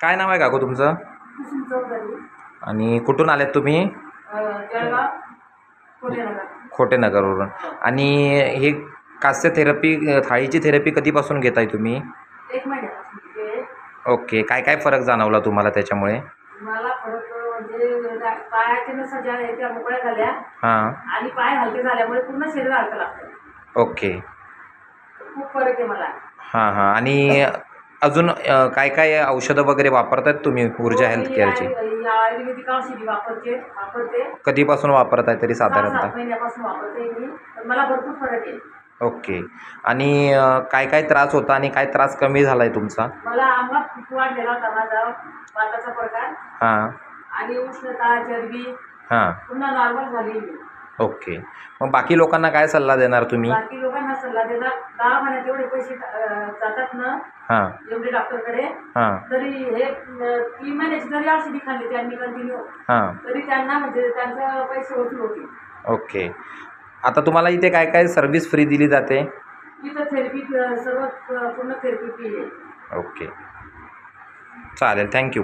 काय नाव आहे काकू तुमचं? कुसुम चौधरी. आणि कुठून आलेत तुम्ही? खोटेनगरवरून आणि हे कास्य थेरपी थाळीची थेरपी कधीपासून घेताय तुम्ही? एक महिन्यापासून ते ओके. काय काय फरक जाणवला तुम्हाला त्याच्यामुळे? मला फरक म्हणजे पायाच्या नसा ज्या आहेत त्या मोकळ्या झाल्या. हां. आणि पाय हलके झाल्यामुळे पूर्ण शरीर हलकं लागतं ओके. खूप फरक आहे मला. हां हां. आणि अजून अ, काय काय औषधं वगैरे वापरतात तुम्ही ऊर्जा हेल्थ मी केअरची आयुर्वेदिक औषधी वापरते वापरते. कधीपासून वापरताय तरी सहा साधारणतः? सात महिन्यापासून वापरते मी पण मला भरपूर फरक आहे. ओके. आणि अ, काय काय त्रास होता आणि काय त्रास कमी झाला आहे तुमचा? मला अंगात खूप वाढलेला होता माझा वाताचा प्रकार. हां. आणि उष्णता चरबी हां. पुन्हा नॉर्मल झाली मी. ओके. मग बाकी लोकांना काय सल्ला देणार तुम्ही? बाकी सल्ला देणार दवाखान्यात एवढे पैसे जातात ना हां. एवढे डॉक्टरकडे हां. तरी हे अं, तीन महिन्याची जरी औषधी खाल्ली त्यांनी कंटिन्यू हां. तरी त्यांना म्हणजे त्यांचं पैसे वसूल होतील. ओके. आता तुम्हाला इथे काय काय सर्व्हिस फ्री दिली जाते? इथं थेरपी सर्व पूर्ण थेरपी फी आहे. ओके. चालेल थँक्यू